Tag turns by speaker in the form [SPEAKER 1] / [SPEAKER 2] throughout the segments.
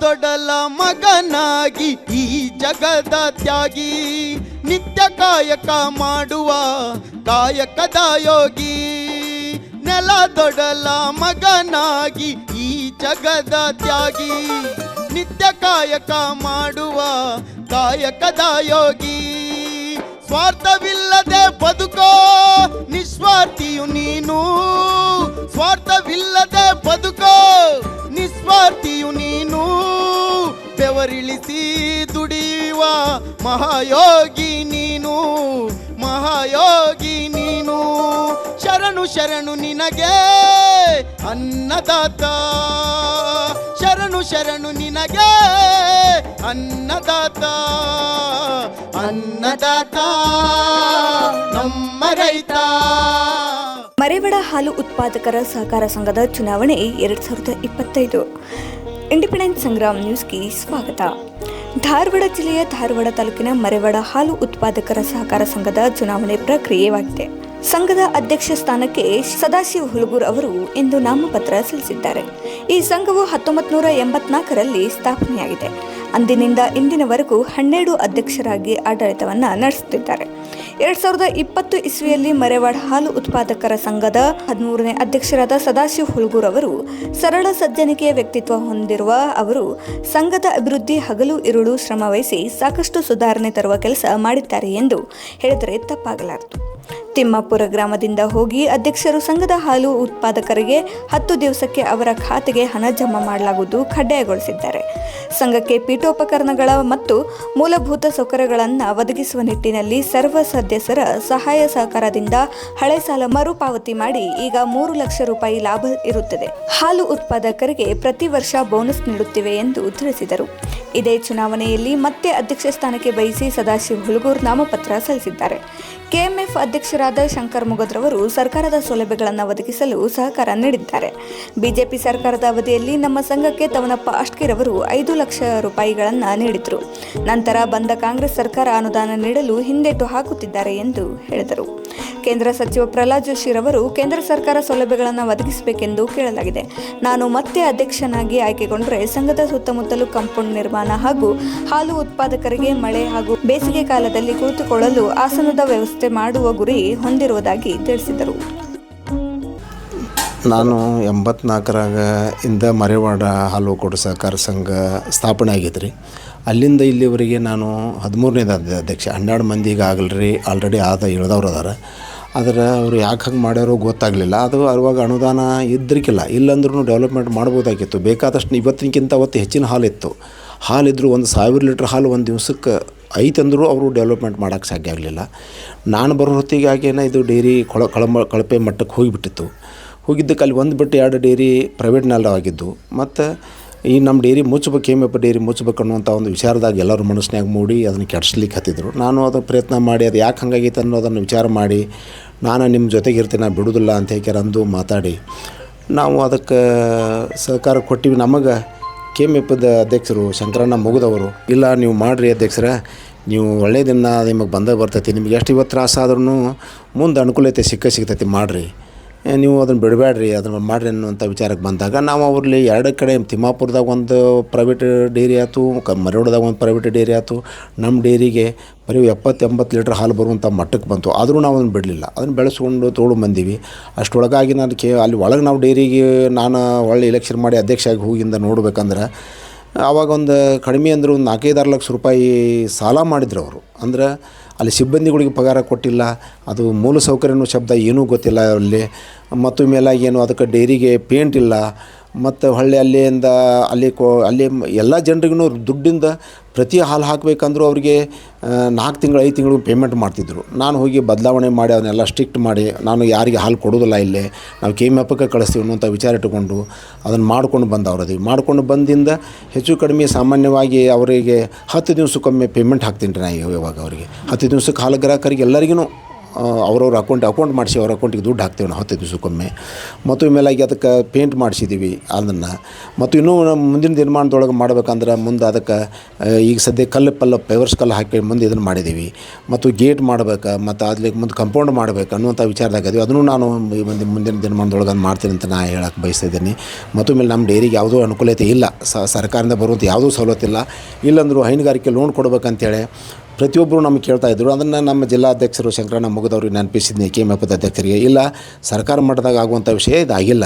[SPEAKER 1] ದೊಡಲ ಮಗನಾಗಿ ಈ ಜಗದ ತ್ಯಾಗಿ, ನಿತ್ಯ ಕಾಯಕ ಮಾಡುವ ಕಾಯಕದ ಯೋಗಿ. ನೆಲ ದೊಡಲ ಮಗನಾಗಿ ಈ ಜಗದ ತ್ಯಾಗಿ, ನಿತ್ಯ ಕಾಯಕ ಮಾಡುವ ಕಾಯಕದ ಯೋಗಿ. ಸ್ವಾರ್ಥವಿಲ್ಲದೆ ಬದುಕೋ ನಿಸ್ವಾರ್ಥಿಯು ನೀನು, ಸ್ವಾರ್ಥವಿಲ್ಲದೆ ಬದುಕೋ ಮಹಾಯೋಗಿ ನೀನು ಮಹಾಯೋಗಿ ನೀನು, ಶರಣು ಶರಣು ನಿನಗೆ ಅನ್ನದಾತ. ಶರಣು ಶರಣು ನಿನಗೆ ಅನ್ನದಾತ. ಅನ್ನದಾತ ನಮ್ಮ ರೈತ.
[SPEAKER 2] ಮರೆವಡ ಹಾಲು ಉತ್ಪಾದಕರ ಸಹಕಾರ ಸಂಘದ ಚುನಾವಣೆ ಎರಡ್ ಸಾವಿರದ ಇಪ್ಪತ್ತೈದು. ಇಂಡಿಪೆಂಡೆಂಟ್ ಸಂಗ್ರಾಮ್ ನ್ಯೂಸ್ಗೆ ಸ್ವಾಗತ. ಧಾರವಾಡ ಜಿಲ್ಲೆಯ ಧಾರವಾಡ ತಾಲೂಕಿನ ಮರೆವಾಡ ಹಾಲು ಉತ್ಪಾದಕರ ಸಹಕಾರ ಸಂಘದ ಚುನಾವಣೆ ಪ್ರಕ್ರಿಯೆವಾಗಿದೆ ಸಂಘದ ಅಧ್ಯಕ್ಷ ಸ್ಥಾನಕ್ಕೆ ಸದಾಶಿವ ಹುಲಗೂರ್ ಅವರು ಇಂದು ನಾಮಪತ್ರ ಸಲ್ಲಿಸಿದ್ದಾರೆ. ಈ ಸಂಘವು ಹತ್ತೊಂಬತ್ತು ನೂರ ಎಂಬತ್ನಾಲ್ಕರಲ್ಲಿ ಸ್ಥಾಪನೆಯಾಗಿದೆ. ಅಂದಿನಿಂದ ಇಂದಿನವರೆಗೂ ಹನ್ನೆರಡು ಅಧ್ಯಕ್ಷರಾಗಿ ಆಡಳಿತವನ್ನ ನಡೆಸುತ್ತಿದ್ದಾರೆ. ಎರಡ್ ಸಾವಿರದ ಇಪ್ಪತ್ತು ಇಸ್ವಿಯಲ್ಲಿ ಮರೆವಾಡ್ ಹಾಲು ಉತ್ಪಾದಕರ ಸಂಘದ ಹದಿಮೂರನೇ ಅಧ್ಯಕ್ಷರಾದ ಸದಾಶಿವ ಹುಲ್ಗೂರ್ ಅವರು ಸರಳ ಸಜ್ಜನಿಕೆಯ ವ್ಯಕ್ತಿತ್ವ ಹೊಂದಿರುವ ಅವರು ಸಂಘದ ಅಭಿವೃದ್ಧಿ ಹಗಲು ಇರುಳು ಶ್ರಮವಹಿಸಿ ಸಾಕಷ್ಟು ಸುಧಾರಣೆ ತರುವ ಕೆಲಸ ಮಾಡಿದ್ದಾರೆ ಎಂದು ಹೇಳಿದರೆ ತಪ್ಪಾಗಲಾರದು. ತಿಮ್ಮಾಪುರ ಗ್ರಾಮದಿಂದ ಹೋಗಿ ಅಧ್ಯಕ್ಷರು ಸಂಘದ ಹಾಲು ಉತ್ಪಾದಕರಿಗೆ ಹತ್ತು ದಿವಸಕ್ಕೆ ಅವರ ಖಾತೆಗೆ ಹಣ ಜಮಾ ಮಾಡಲಾಗುವುದು ಕಡ್ಡಾಯಗೊಳಿಸಿದ್ದಾರೆ. ಸಂಘಕ್ಕೆ ಪೀಠೋಪಕರಣಗಳ ಮತ್ತು ಮೂಲಭೂತ ಸೌಕರ್ಯಗಳನ್ನು ಒದಗಿಸುವ ನಿಟ್ಟಿನಲ್ಲಿ ಸರ್ವ ಸದಸ್ಯರ ಸಹಾಯ ಸಹಕಾರದಿಂದ ಹಳೆ ಸಾಲ ಮರುಪಾವತಿ ಮಾಡಿ ಈಗ ಮೂರು ಲಕ್ಷ ರೂಪಾಯಿ ಲಾಭ ಇರುತ್ತದೆ. ಹಾಲು ಉತ್ಪಾದಕರಿಗೆ ಪ್ರತಿ ವರ್ಷ ಬೋನಸ್ ನೀಡುತ್ತಿವೆ ಎಂದು ತಿಳಿಸಿದರು. ಇದೇ ಚುನಾವಣೆಯಲ್ಲಿ ಮತ್ತೆ ಅಧ್ಯಕ್ಷ ಸ್ಥಾನಕ್ಕೆ ಬಯಸಿ ಸದಾಶಿವ ಹುಲಗೂರು ನಾಮಪತ್ರ ಸಲ್ಲಿಸಿದ್ದಾರೆ. ಕೆಎಂಎಫ್ ಅಧ್ಯಕ್ಷರಾದ ಶಂಕರ್ ಮುಗದ್ರವರು ಸರ್ಕಾರದ ಸೌಲಭ್ಯಗಳನ್ನು ಒದಗಿಸಲು ಸಹಕಾರ ನೀಡಿದ್ದಾರೆ. ಬಿಜೆಪಿ ಸರ್ಕಾರದ ಅವಧಿಯಲ್ಲಿ ನಮ್ಮ ಸಂಘಕ್ಕೆ ತವನಪ್ಪ ಅಷ್ಟ್ಕಿರವರು ಐದು ಲಕ್ಷ ರೂಪಾಯಿಗಳನ್ನು ನೀಡಿದರು. ನಂತರ ಬಂದ ಕಾಂಗ್ರೆಸ್ ಸರ್ಕಾರ ಅನುದಾನ ನೀಡಲು ಹಿಂದೇಟು ಹಾಕುತ್ತಿದ್ದಾರೆ ಎಂದು ಹೇಳಿದರು. ಕೇಂದ್ರ ಸಚಿವ ಪ್ರಹ್ಲಾದ್ ಜೋಶಿರವರು ಕೇಂದ್ರ ಸರ್ಕಾರ ಸೌಲಭ್ಯಗಳನ್ನು ಒದಗಿಸಬೇಕೆಂದು ಕೇಳಲಾಗಿದೆ. ನಾನು ಮತ್ತೆ ಅಧ್ಯಕ್ಷನಾಗಿ ಆಯ್ಕೆಗೊಂಡರೆ ಸಂಘದ ಸುತ್ತಮುತ್ತಲು ಕಾಂಪೌಂಡ್ ನಿರ್ಮಾಣ ಹಾಗೂ ಹಾಲು ಉತ್ಪಾದಕರಿಗೆ ಮಳೆ ಹಾಗೂ ಬೇಸಿಗೆ ಕಾಲದಲ್ಲಿ ಕುಳಿತುಕೊಳ್ಳಲು ಆಸನದ ವ್ಯವಸ್ಥೆ ಮಾಡುವ ಗುರಿ ಹೊಂದಿರುವುದಾಗಿ ತಿಳಿಸಿದರು.
[SPEAKER 3] ನಾನು ಎಂಬತ್ನಾಲ್ಕರಾಗ ಇಂದ ಮರೆವಾಡ ಹಾಲು ಕೊಡು ಸಹಕಾರ ಸಂಘ ಸ್ಥಾಪನೆ ಆಗಿದ್ರಿ. ಅಲ್ಲಿಂದ ಇಲ್ಲಿವರೆಗೆ ನಾನು ಹದಿಮೂರನೇದ ಅಧ್ಯಕ್ಷ. ಹನ್ನೆರಡು ಮಂದಿಗೆ ಆಗಲ್ರಿ ಆಲ್ರೆಡಿ ಆದ ಇಳ್ದವ್ರು ಅದಾರ. ಆದ್ರೆ ಅವ್ರು ಯಾಕೆ ಹಂಗೆ ಮಾಡ್ಯಾರೋ ಗೊತ್ತಾಗಲಿಲ್ಲ. ಅದು ಅವಾಗ ಅನುದಾನ ಇದ್ದರಿಕಿಲ್ಲ ಇಲ್ಲಂದ್ರೂ ಡೆವಲಪ್ಮೆಂಟ್ ಮಾಡ್ಬೋದಾಗಿತ್ತು. ಬೇಕಾದಷ್ಟು ಇವತ್ತಿನಕ್ಕಿಂತ ಅವತ್ತು ಹೆಚ್ಚಿನ ಹಾಲಿತ್ತು ಹಾಲಿದ್ದರೂ ಒಂದು ಸಾವಿರ ಲೀಟ್ರ್ ಹಾಲು ಒಂದು ದಿವ್ಸಕ್ಕೆ ಐತಂದರೂ ಅವರು ಡೆವಲಪ್ಮೆಂಟ್ ಮಾಡೋಕ್ಕೆ ಸಾಧ್ಯ ಆಗಲಿಲ್ಲ. ನಾನು ಬರೋ ಹೊತ್ತಿಗೆ ಆಗೇನ ಇದು ಡೈರಿ ಕೊಳ ಕಳಮ ಕಳಪೆ ಮಟ್ಟಕ್ಕೆ ಹೋಗಿಬಿಟ್ಟಿತ್ತು. ಹೋಗಿದ್ದಕ್ಕೆ ಅಲ್ಲಿ ಒಂದು ಬಿಟ್ಟು ಎರಡು ಡೈರಿ ಪ್ರೈವೇಟ್ನೆಲ್ಲ ಆಗಿದ್ದು ಮತ್ತು ಈ ನಮ್ಮ ಡೈರಿ ಮುಚ್ಚಬೇಕು ಏಮಪ್ಪ ಡೈರಿ ಮುಚ್ಚಬೇಕು ಅನ್ನುವಂಥ ಒಂದು ವಿಚಾರದಾಗ ಎಲ್ಲರೂ ಮನಸ್ಸಿನಾಗ ಮೂಡಿ ಅದನ್ನು ಕೆಡಿಸ್ಲಿಕ್ಕೆ ಹತ್ತಿದ್ರು ನಾನು ಅದು ಪ್ರಯತ್ನ ಮಾಡಿ, ಅದು ಯಾಕೆ ಹಂಗಾಗೈತೆ ಅನ್ನೋದನ್ನು ವಿಚಾರ ಮಾಡಿ, ನಾನು ನಿಮ್ಮ ಜೊತೆಗೆ ಇರ್ತೀನಿ ನಾನು ಬಿಡೋದಿಲ್ಲ ಅಂತ ಹೇಳಿ ಅಂದು ಮಾತಾಡಿ, ನಾವು ಅದಕ್ಕೆ ಸಹಕಾರ ಕೊಟ್ಟಿವಿ. ನಮಗೆ ಕೆ ಎಂ ಎಪ್ಪದ ಅಧ್ಯಕ್ಷರು ಶಂಕರಣ್ಣ ಮುಗಿದವರು, ಇಲ್ಲ ನೀವು ಮಾಡಿರಿ ಅಧ್ಯಕ್ಷರ, ನೀವು ಒಳ್ಳೆಯ ದಿನ ನಿಮಗೆ ಬಂದೇ ಬರ್ತೈತಿ, ನಿಮ್ಗೆ ಎಷ್ಟು ಇವತ್ತು ತ್ರಾಸಾದ್ರೂ ಮುಂದೆ ಅನುಕೂಲತೆ ಸಿಕ್ಕ ಸಿಗ್ತೈತಿ, ಮಾಡಿರಿ. ನೀವು ಅದನ್ನು ಬಿಡಬೇಡ್ರಿ, ಅದನ್ನು ಮಾಡಿರಿ ಅನ್ನುವಂಥ ವಿಚಾರಕ್ಕೆ ಬಂದಾಗ ನಾವು ಅವ್ರಲ್ಲಿ ಎರಡು ಕಡೆ ತಿಮ್ಮಾಪುರದಾಗ ಒಂದು ಪ್ರೈವೇಟ್ ಡೈರಿ ಆಯ್ತು, ಕ ಮರೋಡದಾಗ ಒಂದು ಪ್ರೈವೇಟ್ ಡೈರಿ ಆಯ್ತು ನಮ್ಮ ಡೈರಿಗೆ ಬರೀ ಎಪ್ಪತ್ತು ಎಂಬತ್ತು ಲೀಟ್ರ್ ಹಾಲು ಬರುವಂಥ ಮಟ್ಟಕ್ಕೆ ಬಂತು. ಆದರೂ ನಾವು ಅದನ್ನು ಬಿಡಲಿಲ್ಲ. ಅದನ್ನು ಬೆಳೆಸ್ಕೊಂಡು ತೋಳು ಬಂದೀವಿ. ಅಷ್ಟೊಳಗಾಗಿ ನಾನು ಕೇ, ಅಲ್ಲಿ ಒಳಗೆ ನಾವು ಡೈರಿಗೆ ನಾನು ಒಳ್ಳೆ ಎಲೆಕ್ಷನ್ ಮಾಡಿ ಅಧ್ಯಕ್ಷ ಆಗಿ ಹೋಗಿಂದ ನೋಡ್ಬೇಕಂದ್ರೆ ಆವಾಗ ಒಂದು ಕಡಿಮೆ ಅಂದ್ರೆ ಒಂದು ನಾಲ್ಕೈದಾರು ಲಕ್ಷ ರೂಪಾಯಿ ಸಾಲ ಮಾಡಿದ್ರು ಅವರು. ಅಂದ್ರೆ ಅಲ್ಲಿ ಸಿಬ್ಬಂದಿಗಳಿಗೆ ಪಗಾರ ಕೊಟ್ಟಿಲ್ಲ, ಅದು ಮೂಲ ಸೌಕರ್ಯನೂ ಶಬ್ದ ಏನೂ ಗೊತ್ತಿಲ್ಲ ಅಲ್ಲಿ. ಮತ್ತು ಮೇಲಾಗಿ ಏನು, ಅದಕ್ಕೆ ಡೈರಿಗೆ ಪೇಂಟ್ ಇಲ್ಲ. ಮತ್ತು ಹೊಳ್ಳಿ ಅಲ್ಲಿಂದ ಅಲ್ಲಿ ಕೋ, ಅಲ್ಲಿ ಎಲ್ಲ ಜನರಿಗೂ ದುಡ್ಡಿಂದ ಪ್ರತಿ ಹಾಲು ಹಾಕಬೇಕಂದ್ರೂ ಅವರಿಗೆ ನಾಲ್ಕು ತಿಂಗಳು, ಐದು ತಿಂಗಳು ಪೇಮೆಂಟ್ ಮಾಡ್ತಿದ್ರು. ನಾನು ಹೋಗಿ ಬದಲಾವಣೆ ಮಾಡಿ ಅದನ್ನೆಲ್ಲ ಸ್ಟ್ರಿಕ್ಟ್ ಮಾಡಿ, ನಾನು ಯಾರಿಗೆ ಹಾಲು ಕೊಡೋದಿಲ್ಲ ಇಲ್ಲಿ, ನಾವು ಕೆ ಎಂ ಎಫಕ್ಕೆ ಕಳಿಸ್ತೀವಿ ಅನ್ನುವಂಥ ವಿಚಾರ ಇಟ್ಟುಕೊಂಡು ಅದನ್ನು ಮಾಡ್ಕೊಂಡು ಬಂದವ್ರದ್ದು ಮಾಡ್ಕೊಂಡು ಬಂದಿಂದ ಹೆಚ್ಚು ಕಡಿಮೆ ಸಾಮಾನ್ಯವಾಗಿ ಅವರಿಗೆ ಹತ್ತು ದಿವಸಕ್ಕೊಮ್ಮೆ ಪೇಮೆಂಟ್ ಹಾಕ್ತೀನಿ ರೀ ನಾ ಇವಾಗ ಅವರಿಗೆ. ಹತ್ತು ದಿವ್ಸಕ್ಕೆ ಹಾಲು ಗ್ರಾಹಕರಿಗೆ ಎಲ್ಲರಿಗೂ ಅವ್ರವ್ರ ಅಕೌಂಟ್ ಅಕೌಂಟ್ ಮಾಡಿಸಿ ಅವ್ರ ಅಕೌಂಟಿಗೆ ದುಡ್ಡು ಹಾಕ್ತೇವೆ ನಾವು, ಹತ್ತು ದಿವಸಕ್ಕೊಮ್ಮೆ. ಮತ್ತು ಮೇಲಾಗಿ ಅದಕ್ಕೆ ಪೇಂಟ್ ಮಾಡಿಸಿದ್ದೀವಿ ಅದನ್ನು. ಮತ್ತು ಇನ್ನೂ ನಮ್ಮ ಮುಂದಿನ ದಿನಮಾನದೊಳಗೆ ಮಾಡ್ಬೇಕಂದ್ರೆ ಮುಂದೆ ಅದಕ್ಕೆ ಈಗ ಸದ್ಯ ಕಲ್ಲು ಪಲ್ಲ ಪೇವರ್ಸ್ ಕಲ್ಲು ಹಾಕಿ ಮುಂದೆ ಇದನ್ನು ಮಾಡಿದ್ದೀವಿ ಮತ್ತು ಗೇಟ್ ಮಾಡ್ಬೇಕು, ಮತ್ತು ಅದ್ಲಿಕ್ಕೆ ಮುಂದೆ ಕಂಪೌಂಡ್ ಮಾಡ್ಬೇಕು ಅನ್ನುವಂಥ ವಿಚಾರದಾಗ ಇದೀವಿ. ಅದನ್ನು ನಾನು ಈ ಮುಂದಿನ ದಿನಮಾನದೊಳಗೆ ಅದು ಮಾಡ್ತೀನಿ ಅಂತ ನಾನು ಹೇಳಕ್ಕೆ ಬಯಸ್ತಿದ್ದೀನಿ ಮತ್ತು ಮೇಲೆ ನಮ್ಮ ಡೈರಿಗೆ ಯಾವುದೂ ಅನುಕೂಲತೆ ಇಲ್ಲ. ಸರ್ಕಾರದಿಂದ ಬರುವಂಥ ಯಾವುದೂ ಸವಲತ್ತಿಲ್ಲ ಇಲ್ಲಂದರೂ ಹೈನುಗಾರಿಕೆ ಲೋನ್ ಕೊಡ್ಬೇಕಂತೇಳಿ ಪ್ರತಿಯೊಬ್ಬರು ನಮಗೆ ಕೇಳ್ತಾ ಇದ್ದರು ಅದನ್ನು ನಮ್ಮ ಜಿಲ್ಲಾಧ್ಯಕ್ಷರು ಶಂಕರಣ್ಣ ಮುಗಿದವ್ರಿಗೆ ನೆನಪಿಸಿದ್ನಿ ಕೆ ಎಂ ಅಧ್ಯಕ್ಷರಿಗೆ. ಇಲ್ಲ, ಸರ್ಕಾರ ಮಟ್ಟದಾಗ ಆಗುವಂಥ ವಿಷಯ ಇದಾಗಿಲ್ಲ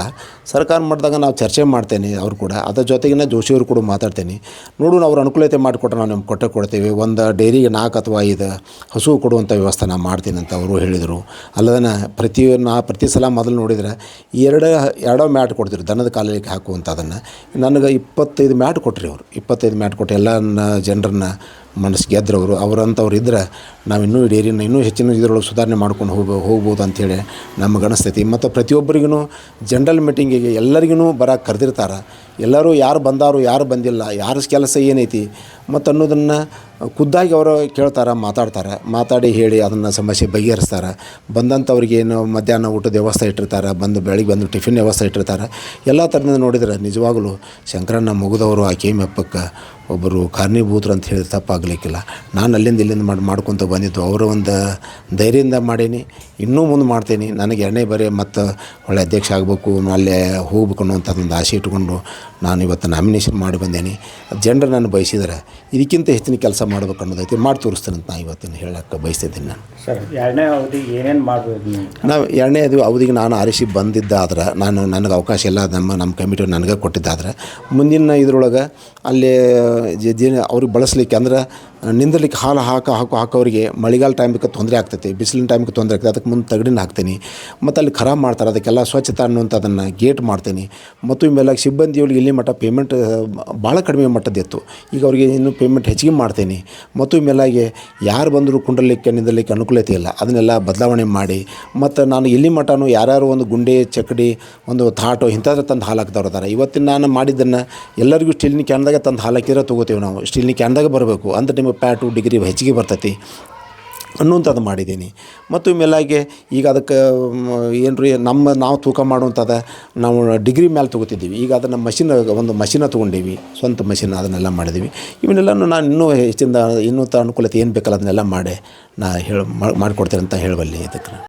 [SPEAKER 3] ಸರ್ಕಾರ ಮಟ್ಟದಾಗ ನಾವು ಚರ್ಚೆ ಮಾಡ್ತೇನೆ ಅವ್ರು ಕೂಡ. ಅದ್ರ ಜೊತೆಗಿನ ಜೋಶಿಯವರು ಕೂಡ ಮಾತಾಡ್ತೇನೆ. ನೋಡೋಣ ಅವ್ರ ಅನುಕೂಲತೆ ಮಾಡಿಕೊಟ್ರೆ ನಾವು ನಿಮ್ಗೆ ಕೊಟ್ಟೆ ಕೊಡ್ತೀವಿ. ಒಂದು ಡೈರಿಗೆ ನಾಲ್ಕು ಅಥವಾ ಐದು ಹಸು ಕೊಡುವಂಥ ವ್ಯವಸ್ಥೆ ನಾನು ಮಾಡ್ತೀನಿ ಅಂತ ಅವರು ಹೇಳಿದರು. ಅಲ್ಲದನ್ನು ಪ್ರತಿ ನಾ ಪ್ರತಿ ಸಲ ಮೊದಲು ನೋಡಿದ್ರೆ ಎರಡು, ಎರಡೋ ಮ್ಯಾಟ್ ಕೊಡ್ತಿದ್ರು. ದನದ ಕಾಲಕ್ಕೆ ಹಾಕುವಂಥದ್ದನ್ನು ನನಗೆ ಇಪ್ಪತ್ತೈದು ಮ್ಯಾಟ್ ಕೊಟ್ರಿ ಅವರು. ಇಪ್ಪತ್ತೈದು ಮ್ಯಾಟ್ ಕೊಟ್ಟು ಎಲ್ಲ ಜನರನ್ನ ಮನಸ್ಸು ಗೆದ್ರವರು ಅವರಂಥವ್ರು ಇದ್ರೆ ನಾವು ಇನ್ನೂ ಡೇರಿನ ಇನ್ನೂ ಹೆಚ್ಚಿನ ಇದರೊಳಗೆ ಸುಧಾರಣೆ ಮಾಡ್ಕೊಂಡು ಹೋಗ ಹೋಗ್ಬೋದು ಅಂಥೇಳಿ ನಮ್ಗೆ ಅನಿಸ್ತೈತಿ. ಮತ್ತು ಪ್ರತಿಯೊಬ್ಬರಿಗೂ ಜನರಲ್ ಮೀಟಿಂಗಿಗೆ ಎಲ್ಲರಿಗೂ ಬರಕ್ಕೆ ಕರೆದಿರ್ತಾರೆ. ಎಲ್ಲರೂ ಯಾರು ಬಂದಾರು, ಯಾರು ಬಂದಿಲ್ಲ, ಯಾರ ಕೆಲಸ ಏನೈತಿ ಮತ್ತು ಅನ್ನೋದನ್ನು ಖುದ್ದಾಗಿ ಅವರು ಕೇಳ್ತಾರೆ, ಮಾತಾಡ್ತಾರೆ. ಮಾತಾಡಿ ಹೇಳಿ ಅದನ್ನು ಸಮಸ್ಯೆ ಬಗೆಹರಿಸ್ತಾರೆ. ಬಂದಂಥವ್ರಿಗೆ ಏನು ಮಧ್ಯಾಹ್ನ ಊಟದ ವ್ಯವಸ್ಥೆ ಇಟ್ಟಿರ್ತಾರೆ, ಬಂದು ಬೆಳಗ್ಗೆ ಬಂದು ಟಿಫಿನ್ ವ್ಯವಸ್ಥೆ ಇಟ್ಟಿರ್ತಾರೆ. ಎಲ್ಲ ಥರದಿಂದ ನೋಡಿದರೆ ನಿಜವಾಗಲೂ ಶಂಕರಣ್ಣ ಮುಗಿದವರು ಆ ಮೆಪ್ಪಕ್ಕೆ ಒಬ್ಬರು ಕಾರಣೀಭೂತರು ಅಂತ ಹೇಳಿ ತಪ್ಪಾಗಲಿಕ್ಕಿಲ್ಲ. ನಾನು ಅಲ್ಲಿಂದ ಇಲ್ಲಿಂದ ಮಾಡಿ, ಮಾಡ್ಕೊತ ಬಂದಿದ್ದು. ಅವರ ಒಂದು ಧೈರ್ಯದಿಂದ ಮಾಡೀನಿ. ಇನ್ನೂ ಮುಂದೆ ಮಾಡ್ತೀನಿ. ನನಗೆ ಎರಡನೇ ಬಾರಿ ಮತ್ತು ಒಳ್ಳೆ ಅಧ್ಯಕ್ಷ ಆಗಬೇಕು, ಅಲ್ಲೇ ಹೋಗ್ಬೇಕು ಅನ್ನೋಂಥದ್ದೊಂದು ಆಸೆ ಇಟ್ಕೊಂಡು ನಾನು ಇವತ್ತು ನಾಮಿನೇಷನ್ ಮಾಡಿ ಬಂದೇನೆ. ಜನರು ನಾನು ಬಯಸಿದರೆ. ಇದಕ್ಕಿಂತ ಹೆಚ್ಚಿನ ಕೆಲಸ ಮಾಡ್ಬೇಕು ಅನ್ನೋದೈತಿ ಮಾಡಿ ತೋರಿಸ್ತೇನೆ ಅಂತ ನಾನು ಇವತ್ತಿನ ಹೇಳಕ್ಕೆ ಬಯಸ್ತಿದ್ದೀನಿ ನಾನು.
[SPEAKER 4] ಸರ್ ಎರಡನೇ ಅವಧಿ ಏನೇನು ಮಾಡ್ಬೋದು ನೀವು?
[SPEAKER 3] ಎರಡನೇ ಅದು ಅವಧಿಗೆ ನಾನು ಆರಿಸಿ ಬಂದಿದ್ದಾದ್ರೆ ನಾನು ನನಗೆ ಅವಕಾಶ ಎಲ್ಲ ನಮ್ಮ ನಮ್ಮ ಕಮಿಟಿ ನನಗೆ ಕೊಟ್ಟಿದ್ದಾದ್ರೆ ಮುಂದಿನ ಇದ್ರೊಳಗೆ ಅಲ್ಲಿ ಜನ ಅವ್ರಿಗೆ ಬಳಸಲಿಕ್ಕೆ ಅಂದ್ರೆ ನಿಂದಿರ್ಲಿಕ್ಕೆ ಹಾಲು ಹಾಕೋ ಹಾಕೋ ಹಾಕೋರಿಗೆ ಮಳೆಗಾಲ ಟೈಮಿಗೆ ತೊಂದರೆ ಆಗ್ತೈತಿ, ಬಿಸಿಲಿನ ಟೈಮಿಗೆ ತೊಂದರೆ ಆಗ್ತದೆ ಅದಕ್ಕೆ ಮುಂದೆ ತಗಡಿನ ಹಾಕ್ತೀನಿ. ಮತ್ತು ಅಲ್ಲಿ ಖರಾಬ್ ಮಾಡ್ತಾರೆ, ಅದಕ್ಕೆಲ್ಲ ಸ್ವಚ್ಛತೆ ಅನ್ನುವಂಥದ್ದನ್ನು ಗೇಟ್ ಮಾಡ್ತೀನಿ. ಮತ್ತು ಇವೆಲ್ಲ ಸಿಬ್ಬಂದಿಗಳಿಗೆ ಇಲ್ಲಿ ಮಟ್ಟ ಪೇಮೆಂಟ್ ಭಾಳ ಕಡಿಮೆ ಮಟ್ಟದ್ದಿತ್ತು ಈಗ ಅವರಿಗೆ ಇನ್ನೂ ಪೇಮೆಂಟ್ ಹೆಚ್ಚಿಗೆ ಮಾಡ್ತೀನಿ. ಮತ್ತು ಮೇಲಾಗಿ ಯಾರು ಬಂದರೂ ಕುಂಡಲಿಕ್ಕೆ ನಿಂದಲಿಕ್ಕೆ ಅನುಕೂಲತೆ ಇಲ್ಲ. ಅದನ್ನೆಲ್ಲ ಬದಲಾವಣೆ ಮಾಡಿ, ಮತ್ತು ನಾನು ಇಲ್ಲಿ ಮಟ್ಟನು ಯಾರ್ಯಾರು ಒಂದು ಗುಂಡೆ ಚಕ್ಕಡಿ ಒಂದು ಥಾಟು ಇಂಥದ್ರೆ ತಂದು ಹಾಲು ಹಾಕ್ದವ್ರು ಇವತ್ತಿನ ನಾನು ಮಾಡಿದ್ದನ್ನು ಎಲ್ಲರಿಗೂ ಸ್ಟೀಲ್ನ ಕ್ಯಾನ್ದಾಗ ತಂದು ಹಾಲು ಹಾಕಿದ್ರೆ ತೊಗೋತೀವಿ ನಾವು. ಸ್ಟೀಲ್ನ ಕ್ಯಾನ್ದಾಗ ಬರಬೇಕು. ಅಂತ ನಿಮಗೆ ಪ್ಯಾಟು ಡಿಗ್ರಿ ಹೆಚ್ಚಿಗೆ ಬರ್ತೈತಿ ಅನ್ನುವಂಥದ್ದು ಮಾಡಿದ್ದೀನಿ. ಮತ್ತು ಮೇಲಾಗಿ ಈಗ ಅದಕ್ಕೆ ಏನು ರೀ, ನಮ್ಮ ನಾವು ತೂಕ ಮಾಡುವಂಥದ್ದು ನಾವು ಡಿಗ್ರಿ ಮೇಲೆ ತೊಗೋತಿದ್ದೀವಿ ಈಗ ಅದನ್ನು ಮಷಿನ್, ಒಂದು ಮಷಿನ ತೊಗೊಂಡೀವಿ. ಸ್ವಂತ ಮಷಿನ್ ಅದನ್ನೆಲ್ಲ ಮಾಡಿದ್ದೀವಿ. ಇವನ್ನೆಲ್ಲನೂ ನಾನು ಇನ್ನೂ ಹೆಚ್ಚಿಂದ ಇನ್ನೂ ಅನುಕೂಲತೆ ಏನು ಬೇಕಲ್ಲ ಅದನ್ನೆಲ್ಲ ಮಾಡಿ ನಾ ಹೇಳಿ ಮಾಡಿಕೊಡ್ತೇನೆ ಅಂತ ಹೇಳಬಲ್ಲಿ ಇದಕ್ಕೆ